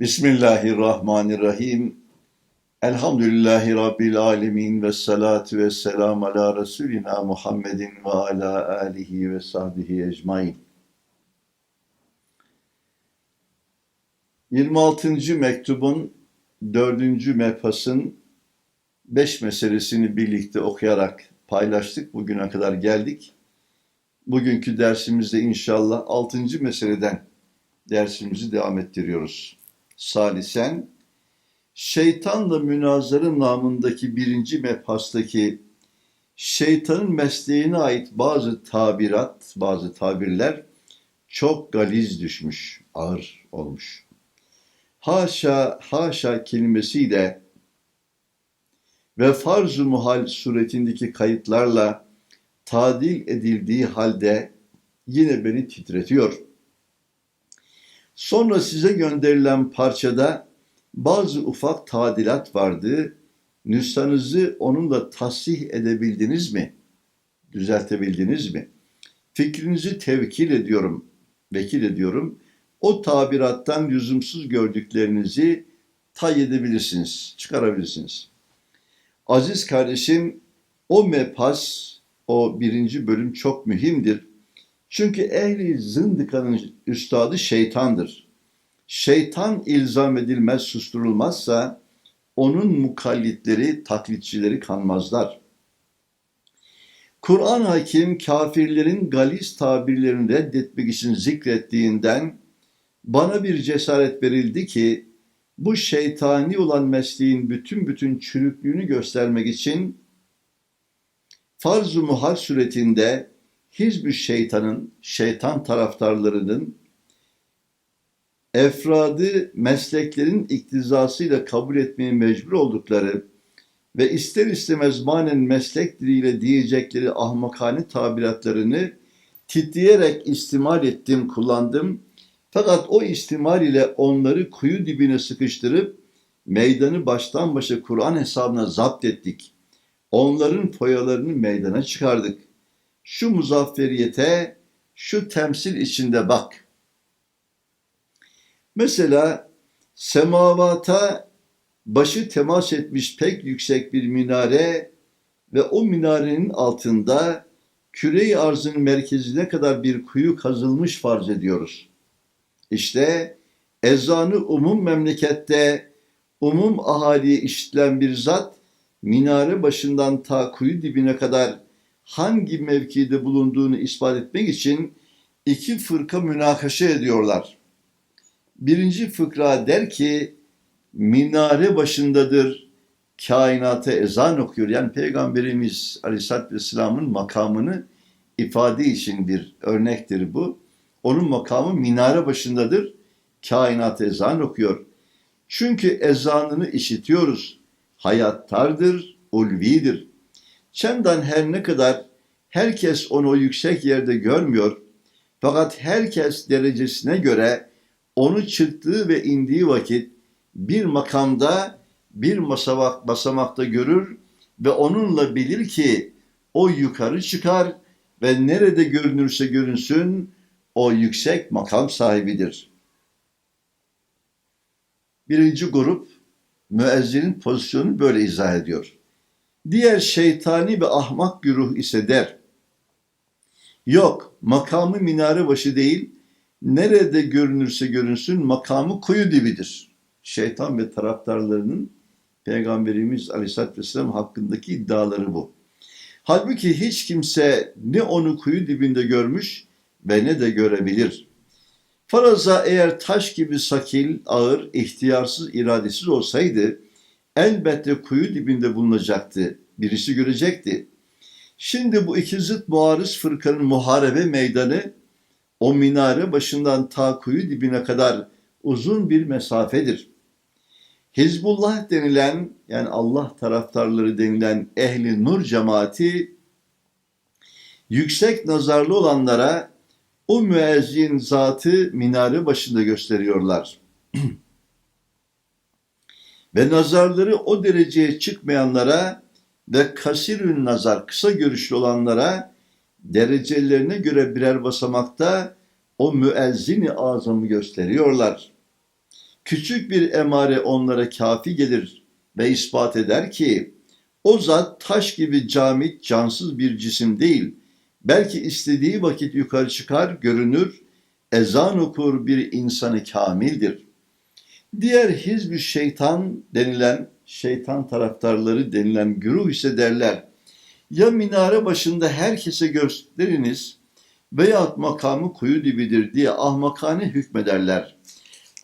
Bismillahirrahmanirrahim. Elhamdülillahi Rabbil alemin ve salatu ve selam ala Resulina Muhammedin ve ala alihi ve sahbihi ecmain. 26. mektubun 4. mefasın 5 meselesini birlikte okuyarak paylaştık. Bugüne kadar geldik. Bugünkü dersimizde inşallah 6. meseleden dersimizi devam ettiriyoruz. Salisen, şeytanla münazarı namındaki birinci mebhastaki şeytanın mesleğine ait bazı tabirat, bazı tabirler çok galiz düşmüş, ağır olmuş. Haşa, haşa kelimesiyle ve farz-ı muhal suretindeki kayıtlarla tadil edildiği halde yine beni titretiyor.'' Sonra size gönderilen parçada bazı ufak tadilat vardı. Nüshanızı onunla tasih edebildiniz mi? Düzeltebildiniz mi? Fikrinizi tevkil ediyorum, vekil ediyorum. O tabirattan lüzumsuz gördüklerinizi tay edebilirsiniz, çıkarabilirsiniz. Aziz kardeşim, o mepas, o birinci bölüm çok mühimdir. Çünkü ehli zındıkanın üstadı şeytandır. Şeytan ilzam edilmez, susturulmazsa onun mukallitleri, taklitçileri kanmazlar. Kur'an hakim kafirlerin galis tabirlerini reddetmek için zikrettiğinden bana bir cesaret verildi ki bu şeytani olan mesleğin bütün bütün çürüklüğünü göstermek için farz-ı muhal suretinde Hizb-ü Şeytan'ın, şeytan taraftarlarının efradı mesleklerin iktizasıyla kabul etmeye mecbur oldukları ve ister istemez manen meslek diliyle diyecekleri ahmakane tabiratlarını titreyerek istimal ettim, kullandım. Fakat o istimal ile onları kuyu dibine sıkıştırıp meydanı baştan başa Kur'an hesabına zapt ettik. Onların foyalarını meydana çıkardık şu muzafferiyete, şu temsil içinde bak. Mesela semavata başı temas etmiş pek yüksek bir minare ve o minarenin altında küre arzın merkezine kadar bir kuyu kazılmış farz ediyoruz. İşte ezanı umum memlekette umum ahaliye işitilen bir zat minare başından ta kuyu dibine kadar hangi mevkide bulunduğunu ispat etmek için iki fırka münakaşa ediyorlar. Birinci fıkra der ki minare başındadır, kainata ezan okuyor. Yani Peygamberimiz Aleyhisselatü Vesselam'ın makamını ifade için bir örnektir bu. Onun makamı minare başındadır, kainata ezan okuyor. Çünkü ezanını işitiyoruz. Hayattardır, ulvidir. Çendan her ne kadar herkes onu yüksek yerde görmüyor fakat herkes derecesine göre onu çıktığı ve indiği vakit bir makamda bir basamak, basamakta görür ve onunla bilir ki o yukarı çıkar ve nerede görünürse görünsün o yüksek makam sahibidir. Birinci grup müezzinin pozisyonu böyle izah ediyor. Diğer şeytani ve ahmak güruh ise der. Yok, makamı minare başı değil, nerede görünürse görünsün makamı kuyu dibidir. Şeytan ve taraftarlarının Peygamberimiz Aleyhisselatü Vesselam hakkındaki iddiaları bu. Halbuki hiç kimse ne onu kuyu dibinde görmüş ve ne de görebilir. Faraza eğer taş gibi sakil, ağır, ihtiyarsız, iradesiz olsaydı, elbette kuyu dibinde bulunacaktı. Birisi görecekti. Şimdi bu iki zıt muarız fırkanın muharebe meydanı o minare başından ta kuyu dibine kadar uzun bir mesafedir. Hizbullah denilen yani Allah taraftarları denilen ehli nur cemaati yüksek nazarlı olanlara o müezzin zatı minare başında gösteriyorlar. Ve nazarları o dereceye çıkmayanlara ve kasirün nazar kısa görüşlü olanlara derecelerine göre birer basamakta o müezzini azamı gösteriyorlar. Küçük bir emare onlara kafi gelir ve ispat eder ki o zat taş gibi camit, cansız bir cisim değil. Belki istediği vakit yukarı çıkar, görünür, ezan okur bir insanı kamildir. Diğer hizb şeytan denilen, şeytan taraftarları denilen güruh ise derler. Ya minare başında herkese gösteriniz veyahut makamı kuyu dibidir diye ahmakane hükmederler.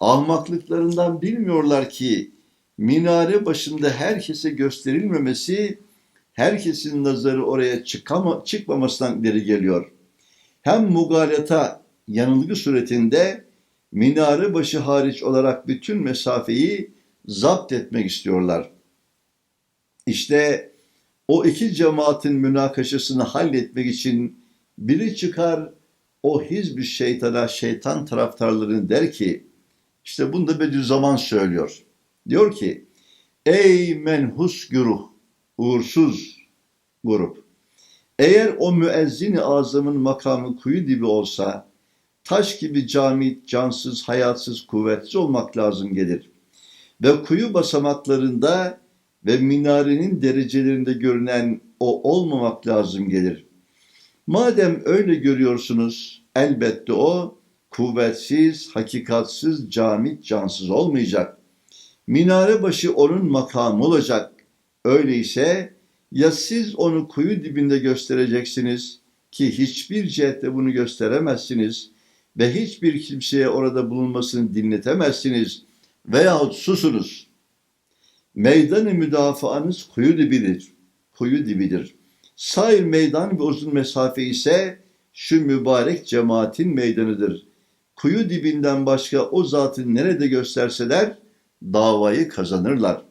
Ahmaklıklarından bilmiyorlar ki minare başında herkese gösterilmemesi herkesin nazarı oraya çıkama, çıkmamasından ileri geliyor. Hem mugalata yanılgı suretinde minare başı hariç olarak bütün mesafeyi zapt etmek istiyorlar. İşte o iki cemaatin münakaşasını halletmek için biri çıkar o hizb şeytana, şeytan taraftarlarını der ki, işte bunu da Bediüzzaman söylüyor. Diyor ki, ey menhus güruh, uğursuz grup. Eğer o müezzin-i azamın makamı kuyu dibi olsa, taş gibi camit, cansız, hayatsız, kuvvetsiz olmak lazım gelir. Ve kuyu basamaklarında ve minarenin derecelerinde görünen o olmamak lazım gelir. Madem öyle görüyorsunuz, elbette o kuvvetsiz, hakikatsiz, camit, cansız olmayacak. Minare başı onun makamı olacak. Öyleyse ya siz onu kuyu dibinde göstereceksiniz ki hiçbir cihette bunu gösteremezsiniz ve hiçbir kimseye orada bulunmasını dinletemezsiniz veyahut susunuz. Meydanı müdafaanız kuyu dibidir. Kuyu dibidir. Sair meydan ve uzun mesafe ise şu mübarek cemaatin meydanıdır. Kuyu dibinden başka o zatı nerede gösterseler davayı kazanırlar.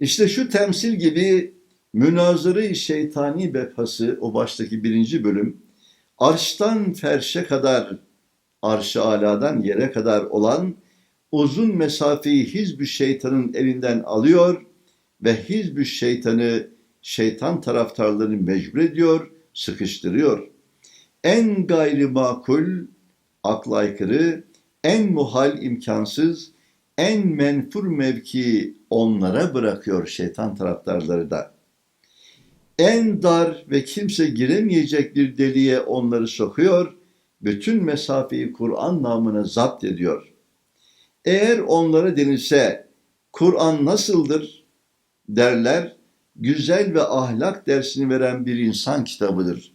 İşte şu temsil gibi münazırı şeytani befası o baştaki birinci bölüm arştan ferşe kadar arş-ı aladan yere kadar olan uzun mesafeyi hizb şeytanın elinden alıyor ve hizb şeytanı şeytan taraftarlarını mecbur ediyor, sıkıştırıyor. En gayri makul, akla aykırı, en muhal imkansız, en menfur mevki onlara bırakıyor şeytan taraftarları da. En dar ve kimse giremeyecek bir deliğe onları sokuyor, bütün mesafeyi Kur'an namına zapt ediyor. Eğer onlara denilse Kur'an nasıldır derler, güzel ve ahlak dersini veren bir insan kitabıdır.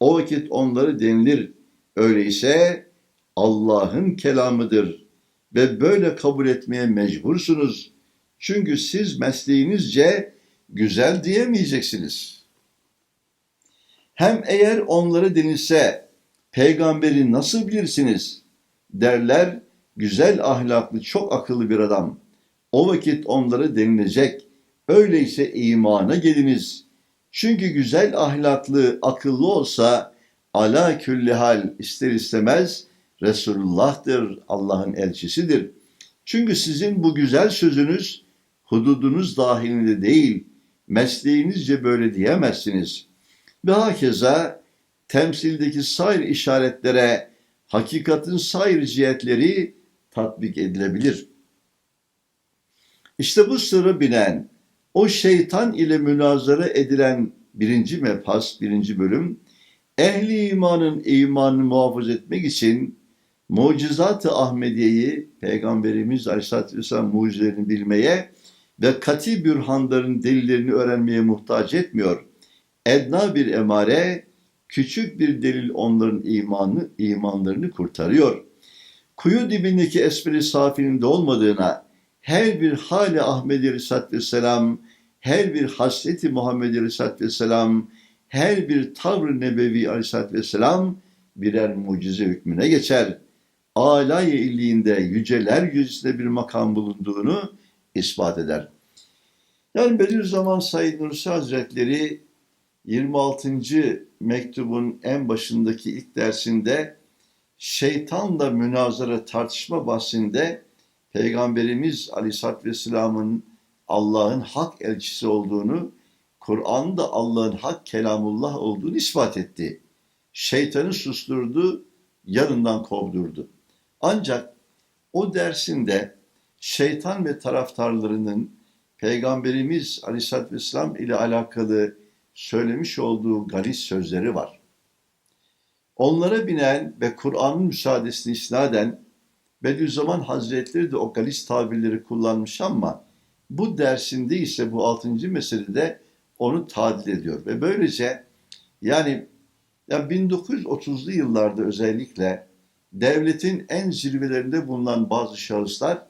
O vakit onları denilir. Öyleyse Allah'ın kelamıdır ve böyle kabul etmeye mecbursunuz. Çünkü siz mesleğinizce güzel diyemeyeceksiniz. Hem eğer onlara denilse peygamberi nasıl bilirsiniz derler güzel ahlaklı çok akıllı bir adam. O vakit onlara denilecek öyleyse imana geliniz. Çünkü güzel ahlaklı akıllı olsa ala külli hal ister istemez Resulullah'tır, Allah'ın elçisidir. Çünkü sizin bu güzel sözünüz hududunuz dahilinde değil, mesleğinizce böyle diyemezsiniz. Ve hakeza temsildeki sayr işaretlere hakikatin sayr cihetleri tatbik edilebilir. İşte bu sırrı bilen, o şeytan ile münazara edilen birinci mefas, birinci bölüm, ehli imanın imanını muhafaza etmek için mucizat-ı Ahmediye'yi Peygamberimiz Aleyhisselatü Vesselam mucizelerini bilmeye ve kati bürhanların delillerini öğrenmeye muhtaç etmiyor. Edna bir emare, küçük bir delil onların imanı, imanlarını kurtarıyor. Kuyu dibindeki espri safinin de olmadığına, her bir hali Ahmedi Vesselam, her bir hasreti Muhammed Aleyhisselatü Vesselam, her bir tavrı nebevi Aleyhisselatü Vesselam birer mucize hükmüne geçer. Alay illiğinde yüceler yüzünde bir makam bulunduğunu ispat eder. Yani Bediüzzaman Said Nursi Hazretleri 26. mektubun en başındaki ilk dersinde şeytanla münazara tartışma bahsinde Peygamberimiz Aleyhisselatü Vesselam'ın Allah'ın hak elçisi olduğunu, Kur'an'da Allah'ın hak kelamullah olduğunu ispat etti. Şeytanı susturdu, yanından kovdurdu. Ancak O dersinde şeytan ve taraftarlarının Peygamberimiz Aleyhisselatü Vesselam ile alakalı söylemiş olduğu galis sözleri var. Onlara binen ve Kur'an'ın müsaadesini isnaden Bediüzzaman Hazretleri de o galis tabirleri kullanmış ama bu dersinde ise bu altıncı meselede onu tadil ediyor. Ve böylece yani, yani 1930'lu yıllarda özellikle devletin en zirvelerinde bulunan bazı şahıslar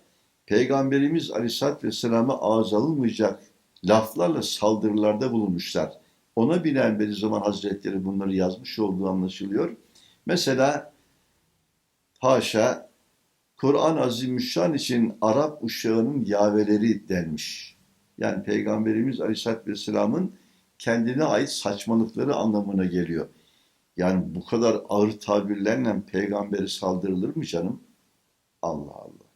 Peygamberimiz Aleyhisselatü Vesselam'a ağız alınmayacak laflarla saldırılarda bulunmuşlar. Ona binen Bediüzzaman Hazretleri bunları yazmış olduğu anlaşılıyor. Mesela haşa Kur'an-ı Azimüşşan için Arap uşağının yaveleri denmiş. Yani Peygamberimiz Aleyhisselatü Vesselam'ın kendine ait saçmalıkları anlamına geliyor. Yani bu kadar ağır tabirlerle peygamberi saldırılır mı canım? Allah Allah.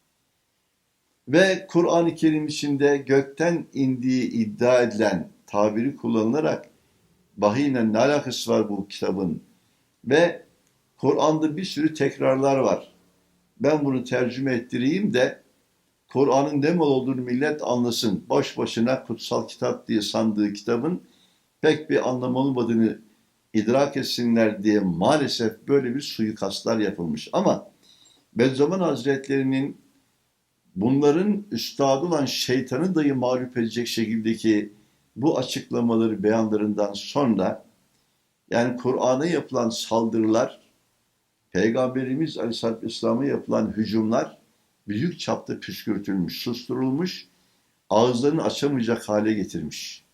Ve Kur'an-ı Kerim içinde gökten indiği iddia edilen tabiri kullanılarak vahiyle ne alakası var bu kitabın? Ve Kur'an'da bir sürü tekrarlar var. Ben bunu tercüme ettireyim de Kur'an'ın ne mal olduğunu millet anlasın. Boş başına kutsal kitap diye sandığı kitabın pek bir anlam olmadığını idrak etsinler diye maalesef böyle bir suikastlar yapılmış. Ama Bediüzzaman Hazretleri'nin bunların üstadı olan şeytanı dahi mağlup edecek şekildeki bu açıklamaları beyanlarından sonra yani Kur'an'a yapılan saldırılar, Peygamberimiz Aleyhisselatü Vesselam'a yapılan hücumlar büyük çapta püskürtülmüş, susturulmuş, ağızlarını açamayacak hale getirmiş.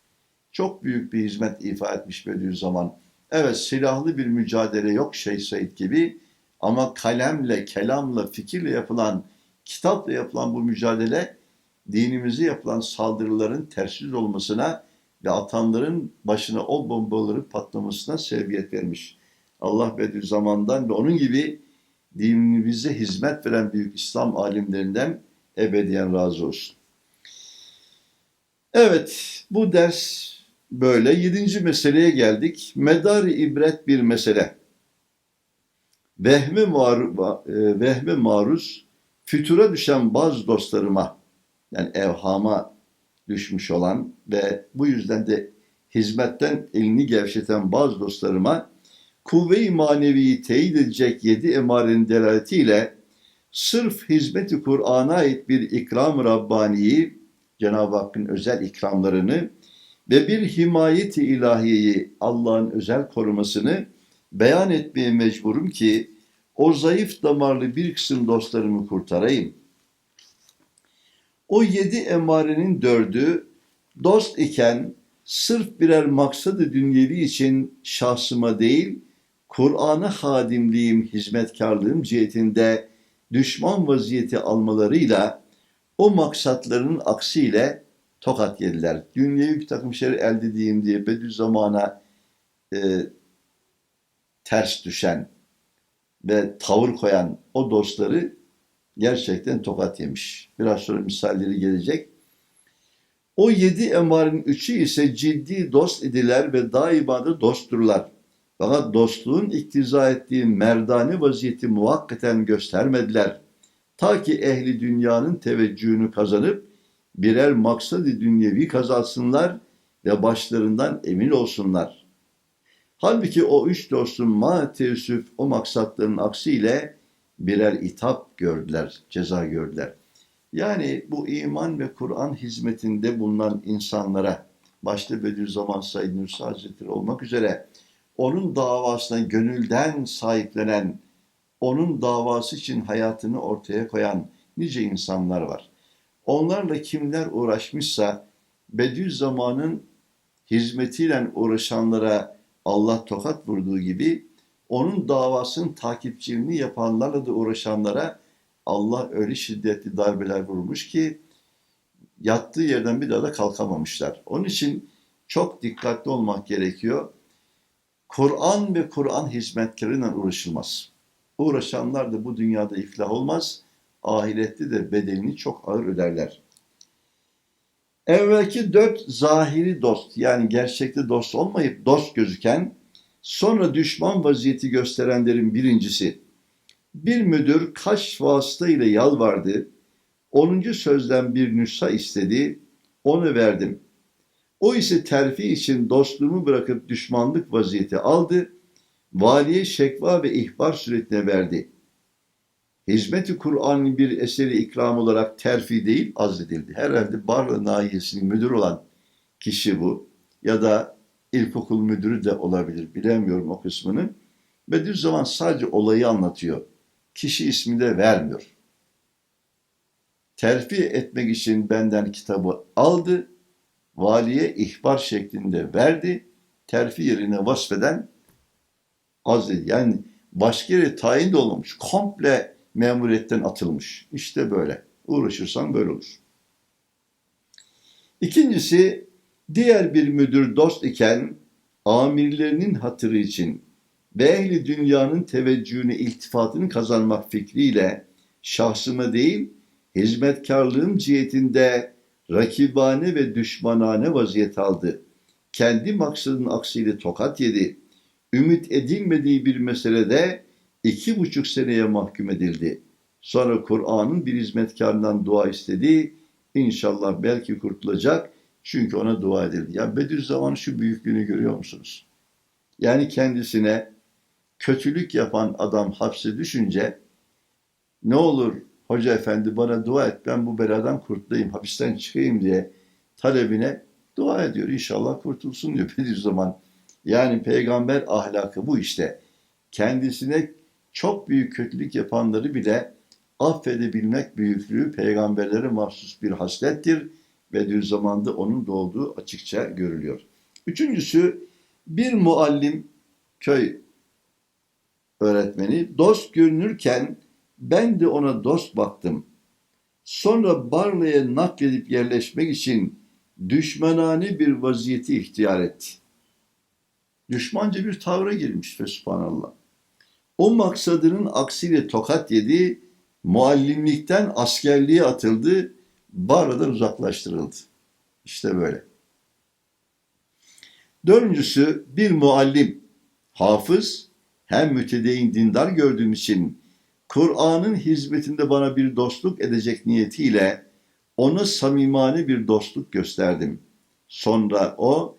Çok büyük bir hizmet ifa etmiş Bediüzzaman. Evet silahlı bir mücadele yok Şeyh Said gibi ama kalemle, kelamla, fikirle yapılan, kitapla yapılan bu mücadele dinimize yapılan saldırıların tersiz olmasına ve atanların başına o bombaların patlamasına sebebiyet vermiş. Allah Bediüzzaman'dan ve onun gibi dinimize hizmet veren büyük İslam alimlerinden ebediyen razı olsun. Evet, bu ders böyle. Yedinci meseleye geldik. Medar ibret bir mesele. Vehme, mar e, vehme maruz, fütura düşen bazı dostlarıma, yani evhama düşmüş olan ve bu yüzden de hizmetten elini gevşeten bazı dostlarıma kuvve-i maneviyi teyit edecek yedi emarenin delaletiyle sırf hizmeti Kur'an'a ait bir ikram Rabbani'yi, Cenab-ı Hakk'ın özel ikramlarını ve bir himayeti ilahiyeyi, Allah'ın özel korumasını beyan etmeye mecburum ki o zayıf damarlı bir kısım dostlarımı kurtarayım. O yedi emarenin dördü dost iken sırf birer maksadı dünyevi için şahsıma değil, Kur'an'a hadimliğim, hizmetkarlığım cihetinde düşman vaziyeti almalarıyla o maksatların aksiyle tokat yediler. Dünyevi bir takım şeyler elde edeyim diye Bediüzzaman'a e, ters düşen ve tavır koyan o dostları gerçekten tokat yemiş. Biraz sonra misalleri gelecek. O yedi emarin üçü ise ciddi dost idiler ve daima da dostturlar. Fakat dostluğun iktiza ettiği merdane vaziyeti muhakkaten göstermediler. Ta ki ehli dünyanın teveccühünü kazanıp birer maksadı dünyevi kazansınlar ve başlarından emin olsunlar. Halbuki o üç dostun ma teessüf o maksatların aksiyle birer itap gördüler, ceza gördüler. Yani bu iman ve Kur'an hizmetinde bulunan insanlara, başta Bediüzzaman Said Nursi Hazretleri olmak üzere, onun davasına gönülden sahiplenen, onun davası için hayatını ortaya koyan nice insanlar var. Onlarla kimler uğraşmışsa Bediüzzaman'ın hizmetiyle uğraşanlara Allah tokat vurduğu gibi onun davasının takipçiliğini yapanlarla da uğraşanlara Allah öyle şiddetli darbeler vurmuş ki yattığı yerden bir daha da kalkamamışlar. Onun için çok dikkatli olmak gerekiyor. Kur'an ve Kur'an hizmetkarıyla uğraşılmaz. Uğraşanlar da bu dünyada iflah olmaz ahirette de bedelini çok ağır öderler. Evvelki dört zahiri dost yani gerçekte dost olmayıp dost gözüken sonra düşman vaziyeti gösterenlerin birincisi Bir müdür kaç vasıta ile yalvardı. Onuncu sözden bir nüsha istedi. Onu verdim. O ise terfi için dostluğumu bırakıp düşmanlık vaziyeti aldı. Valiye şekva ve ihbar suretine verdi. Hizmeti Kur'an'ın bir eseri ikram olarak terfi değil azledildi. Herhalde Barla nahiyesinin müdür olan kişi bu ya da ilkokul müdürü de olabilir bilemiyorum o kısmını. Bediüzzaman sadece olayı anlatıyor. Kişi ismi de vermiyor. Terfi etmek için benden kitabı aldı, valiye ihbar şeklinde verdi, terfi yerine vasfeden azledi. Yani başka yere tayin de olmamış, komple memuriyetten atılmış. İşte böyle. Uğraşırsan böyle olur. İkincisi, diğer bir müdür dost iken amirlerinin hatırı için ve ehli dünyanın teveccühünü, iltifatını kazanmak fikriyle şahsıma değil, hizmetkarlığım cihetinde rakibane ve düşmanane vaziyet aldı. Kendi maksadının aksiyle tokat yedi. Ümit edilmediği bir meselede iki buçuk seneye mahkum edildi. Sonra Kur'an'ın bir hizmetkarından dua istedi. İnşallah belki kurtulacak. Çünkü ona dua edildi. Ya Bediüzzaman'ın şu büyüklüğünü görüyor musunuz? Yani kendisine kötülük yapan adam hapse düşünce ne olur hoca efendi bana dua et ben bu beladan kurtulayım hapisten çıkayım diye talebine dua ediyor. İnşallah kurtulsun diyor Bediüzzaman. Yani peygamber ahlakı bu işte. Kendisine çok büyük kötülük yapanları bile affedebilmek büyüklüğü peygamberlere mahsus bir haslettir. Bediüzzaman'da onun da olduğu açıkça görülüyor. Üçüncüsü bir muallim köy öğretmeni dost görünürken ben de ona dost baktım. Sonra Barla'ya nakledip yerleşmek için düşmanane bir vaziyeti ihtiyar etti. Düşmanca bir tavra girmiş ve subhanallah. O maksadının aksiyle tokat yedi, muallimlikten askerliğe atıldı, Barla'dan uzaklaştırıldı. İşte böyle. Dördüncüsü bir muallim, hafız, hem mütedeyin dindar gördüğüm için Kur'an'ın hizmetinde bana bir dostluk edecek niyetiyle ona samimane bir dostluk gösterdim. Sonra o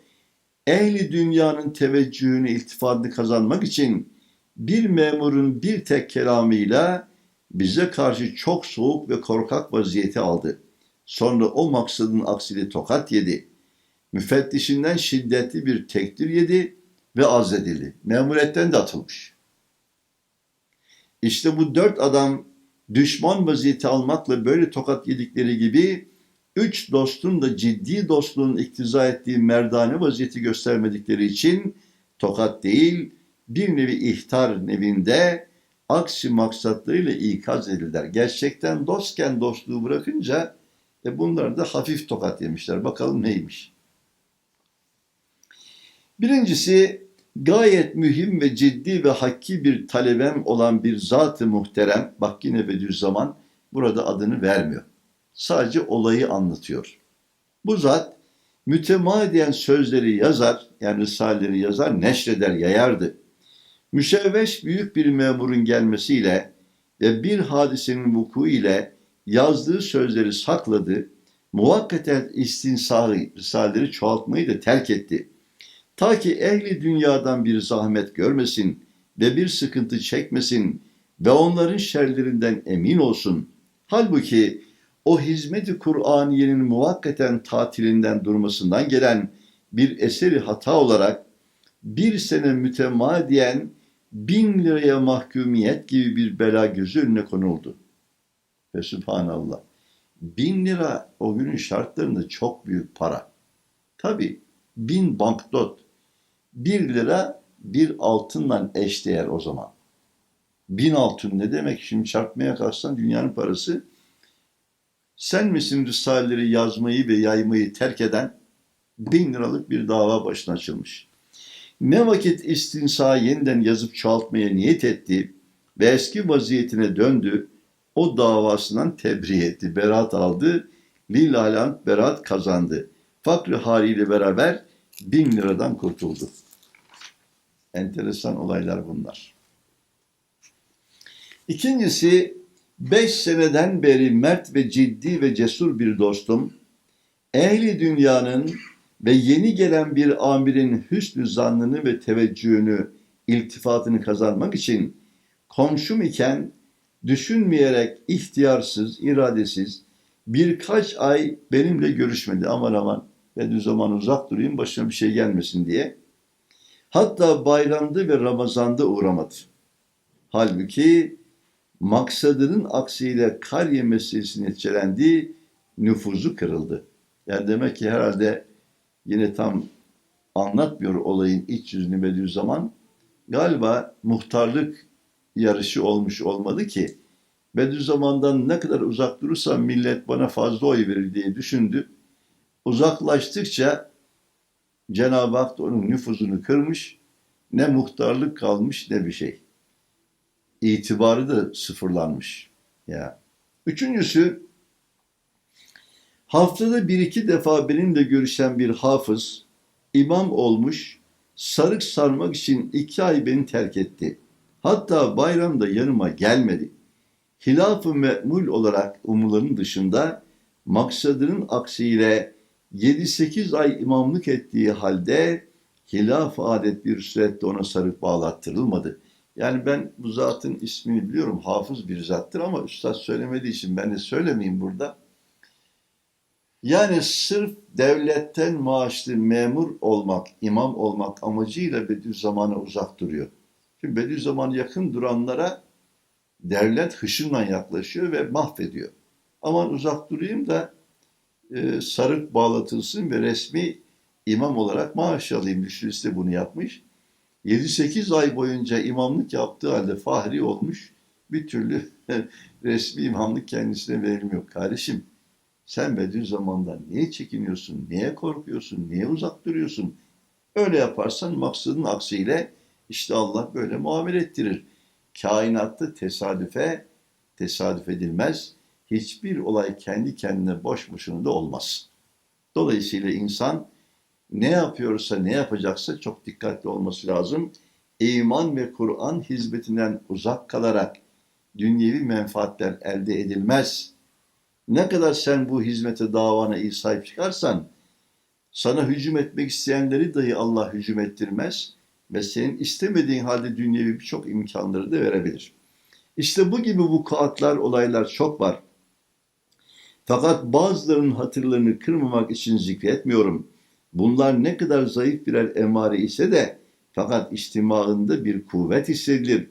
ehli dünyanın teveccühünü, iltifatını kazanmak için bir memurun bir tek kelamıyla bize karşı çok soğuk ve korkak vaziyeti aldı. Sonra o maksadın aksine tokat yedi. Müfettişinden şiddetli bir tekdir yedi ve azledildi. Memuriyetten de atılmış. İşte bu dört adam düşman vaziyeti almakla böyle tokat yedikleri gibi üç dostun da ciddi dostluğun iktiza ettiği merdane vaziyeti göstermedikleri için tokat değil bir nevi ihtar nevinde aksi maksatlarıyla ikaz edildiler. Gerçekten dostken dostluğu bırakınca e bunlar da hafif tokat yemişler. Bakalım neymiş. Birincisi gayet mühim ve ciddi ve hakki bir talebem olan bir zat-ı muhterem, bak yine Bediüzzaman burada adını vermiyor. Sadece olayı anlatıyor. Bu zat mütemadiyen sözleri yazar, yani risaleleri yazar, neşreder, yayardı. Müşevveş büyük bir memurun gelmesiyle ve bir hadisenin vuku ile yazdığı sözleri sakladı, muvakkaten istinsahı risaleleri çoğaltmayı da terk etti.'' Ta ki ehli dünyadan bir zahmet görmesin ve bir sıkıntı çekmesin ve onların şerlerinden emin olsun. Halbuki o hizmeti Kur'aniyenin muvakkaten tatilinden durmasından gelen bir eseri hata olarak bir sene mütemadiyen bin liraya mahkumiyet gibi bir bela gözü önüne konuldu. Ve subhanallah. Bin lira o günün şartlarında çok büyük para. Tabi bin banknot 1 lira bir altınla eşdeğer o zaman. Bin altın ne demek? Şimdi çarpmaya kalksan dünyanın parası. Sen misin Risaleleri yazmayı ve yaymayı terk eden bin liralık bir dava başına açılmış. Ne vakit istinsa yeniden yazıp çoğaltmaya niyet etti ve eski vaziyetine döndü, o davasından tebriğ etti, berat aldı, lillahi berat kazandı. Fakri haliyle beraber bin liradan kurtuldu. Enteresan olaylar bunlar. İkincisi, beş seneden beri mert ve ciddi ve cesur bir dostum, ehli dünyanın ve yeni gelen bir amirin hüsnü zannını ve teveccühünü, iltifatını kazanmak için komşum iken düşünmeyerek ihtiyarsız, iradesiz birkaç ay benimle görüşmedi. Aman aman Bediüzzaman uzak durayım başıma bir şey gelmesin diye. Hatta bayramda ve Ramazan'da uğramadı. Halbuki maksadının aksiyle kar yemesi neticelendi, nüfuzu kırıldı. Yani demek ki herhalde yine tam anlatmıyor olayın iç yüzünü Bediüzzaman. Galiba muhtarlık yarışı olmuş olmadı ki Bediüzzaman'dan ne kadar uzak durursam millet bana fazla oy verir diye düşündü. Uzaklaştıkça Cenab-ı Hak da onun nüfuzunu kırmış, ne muhtarlık kalmış ne bir şey. İtibarı da sıfırlanmış. Ya. Üçüncüsü, haftada bir iki defa benimle görüşen bir hafız, imam olmuş, sarık sarmak için iki ay beni terk etti. Hatta bayramda yanıma gelmedi. Hilaf-ı me'mul olarak umuların dışında maksadının aksiyle 7-8 ay imamlık ettiği halde hilaf adet bir surette ona sarıp bağlattırılmadı. Yani ben bu zatın ismini biliyorum. Hafız bir zattır ama üstad söylemediği için ben de söylemeyeyim burada. Yani sırf devletten maaşlı memur olmak, imam olmak amacıyla Bediüzzaman'a uzak duruyor. Şimdi Bediüzzaman'a yakın duranlara devlet hışımla yaklaşıyor ve mahvediyor. Aman uzak durayım da e, sarık bağlatılsın ve resmi imam olarak maaş alayım düşüncesi bunu yapmış. 7-8 ay boyunca imamlık yaptığı halde fahri olmuş. Bir türlü resmi imamlık kendisine verilmiyor. Kardeşim sen Bediüzzaman'dan niye çekiniyorsun, niye korkuyorsun, niye uzak duruyorsun? Öyle yaparsan maksadın aksiyle işte Allah böyle muamele ettirir. Kainatta tesadüfe tesadüf edilmez. Hiçbir olay kendi kendine boş boşuna da olmaz. Dolayısıyla insan ne yapıyorsa, ne yapacaksa çok dikkatli olması lazım. İman ve Kur'an hizmetinden uzak kalarak dünyevi menfaatler elde edilmez. Ne kadar sen bu hizmete davana iyi sahip çıkarsan, sana hücum etmek isteyenleri dahi Allah hücum ettirmez ve senin istemediğin halde dünyevi birçok imkanları da verebilir. İşte bu gibi vukuatlar, olaylar çok var. Fakat bazılarının hatırlarını kırmamak için zikretmiyorum. Bunlar ne kadar zayıf birer emare ise de fakat içtimaında bir kuvvet hissedilir.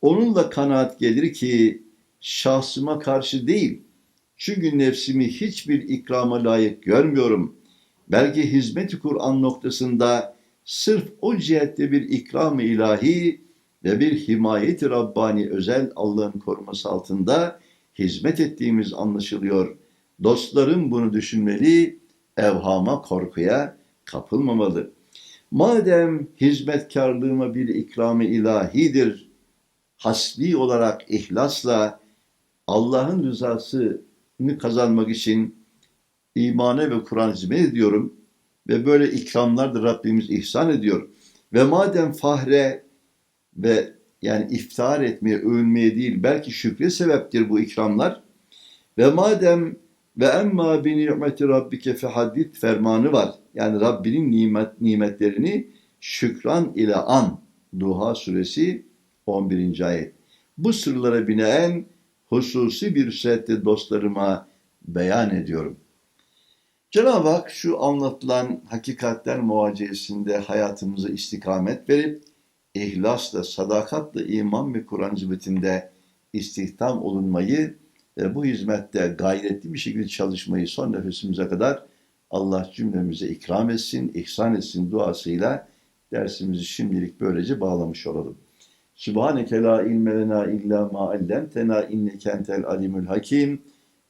Onunla kanaat gelir ki şahsıma karşı değil. Çünkü nefsimi hiçbir ikrama layık görmüyorum. Belki hizmet-i Kur'an noktasında sırf o cihette bir ikram-ı ilahi ve bir himayet-i Rabbani özel Allah'ın koruması altında hizmet ettiğimiz anlaşılıyor. Dostlarım bunu düşünmeli, evhama, korkuya kapılmamalı. Madem hizmetkarlığıma bir ikram-ı ilahidir, hasbi olarak ihlasla Allah'ın rızasını kazanmak için imane ve Kur'an hizmet ediyorum ve böyle ikramlar da Rabbimiz ihsan ediyor. Ve madem fahre ve yani iftihar etmeye, övünmeye değil belki şükre sebeptir bu ikramlar. Ve madem ve emma bi ni'meti rabbike fehaddit fermanı var. Yani Rabbinin nimet nimetlerini şükran ile an. Duha suresi 11. ayet. Bu sırlara binaen hususi bir sette dostlarıma beyan ediyorum. Cenab-ı Hak şu anlatılan hakikatler muvaciyesinde hayatımıza istikamet verip ihlasla, sadakatla iman ve Kur'an hizmetinde istihdam olunmayı ve bu hizmette gayretli bir şekilde çalışmayı son nefesimize kadar Allah cümlemize ikram etsin, ihsan etsin duasıyla dersimizi şimdilik böylece bağlamış olalım. Subhaneke la ilme lena illa ma allamtena inneke entel alimul hakim.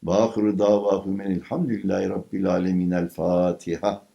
Ve ahiru davahu menilhamdülillahi rabbil alemin. El Fatiha.